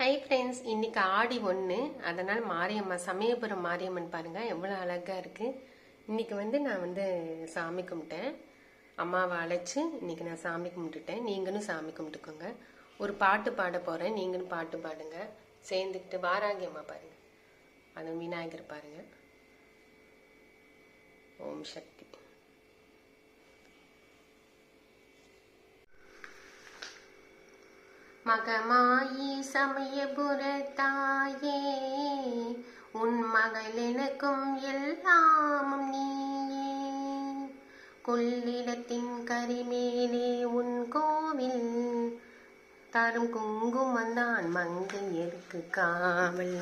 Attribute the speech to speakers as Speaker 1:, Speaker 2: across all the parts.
Speaker 1: Hi friends இன்னைக்கு ஆடி ஒன்று அதனால் மாரியம்மா சமயபுரம் மாரியம்மன் பாருங்கள் எவ்வளோ அழகாக இருக்குது இன்றைக்கி வந்து நான் வந்து சாமி கும்பிட்டேன். அம்மாவை அழைச்சி இன்னைக்கு நான் சாமி கும்பிட்டுட்டேன். நீங்களும் சாமி கும்பிட்டுக்கோங்க. ஒரு பாட்டு பாட போகிறேன் நீங்களும் பாட்டு பாடுங்க. சேர்ந்துக்கிட்டு வாராகி அம்மா பாருங்க. அதுவும் விநாயகர் பாருங்கள் ஓம் சக்தி. மகமாயி சமயபுரத்தாயே உன் மகள் எனக்கும் எல்லாமும் நீயே. கொள்ளிடத்தின் கரிமேலே உன் கோவில் தரும் குங்குமந்தான் மங்கையருக்கு காவல்.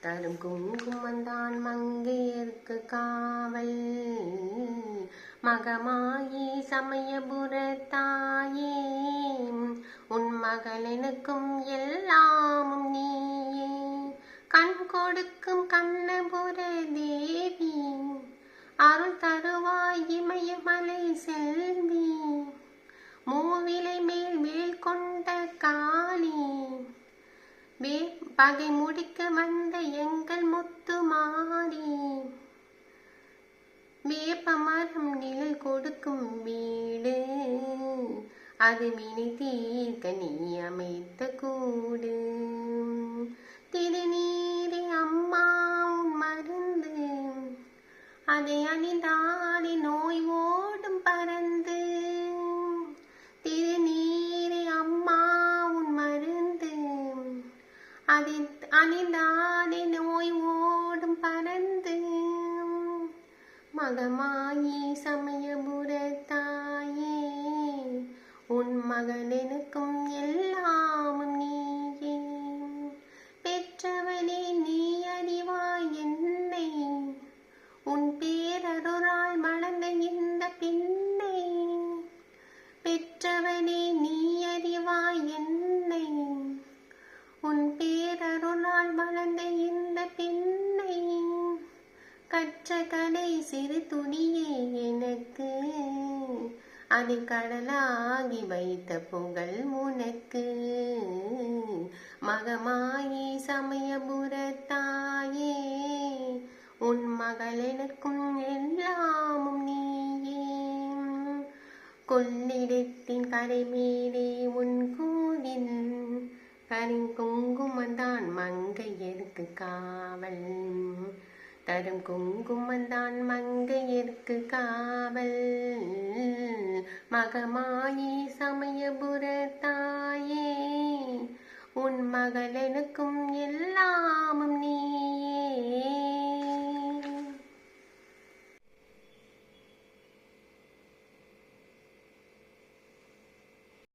Speaker 1: தரும் குங்குமந்தான் மங்கையருக்கு காவல். மகமாயி சமயபுரத்தாயே உன் மகளனுக்கும் எல்லாமும் நீயே. கண் கொடுக்கும் கண்ணபுர தேவி அருள் தருவாய் இமயமலை செல்வி. மூவிலை மேல் மேல் கொண்ட காளி வே பகை முடிக்க வந்த எங்கள் முத்து மாறி. வேப்ப மரம் நிழல் கொடுக்கும் அது வினை தீர்க்க நீ அமைத்த கூடு திருநீரை அம்மா மருந்து அதை அணிந்தாடி நோய் ஓடும் பறந்து திருநீரை அம்மா உன் மருந்து அதை அணிந்தாடி நோய் ஓடும் பறந்து மகமாயி சமயபுரத்தாயே மகனெனுக்கும் எல்லாமும் நீயே. பெற்றவனே நீ அறிவாய் என்னை. உன் பேரருளால் மலர்ந்த இந்த பெண்ணை. பெற்றவனே நீ அறிவாய் என்னை. உன் பேரருளால் வளர்ந்த இந்த பெண்ணை. கற்ற கலை சிறு துணியே எனக்கு. அதை கடலாகி வைத்த புகழ் உனக்கு மகமாயி சமயபுரத்தாயே உன் மகள் எனக்கும் எல்லாமும் நீயே. கொள்ளிடத்தின் கரை மேலே உன் கூதில் கரிங்குங்குமந்தான் மங்கையருக்கு காவல். தரும் குங்குமந்தான் மங்கையருக்கு காவல். மகமாயி சமயபுரத்தாயே உன் மகளனுக்கும் எல்லா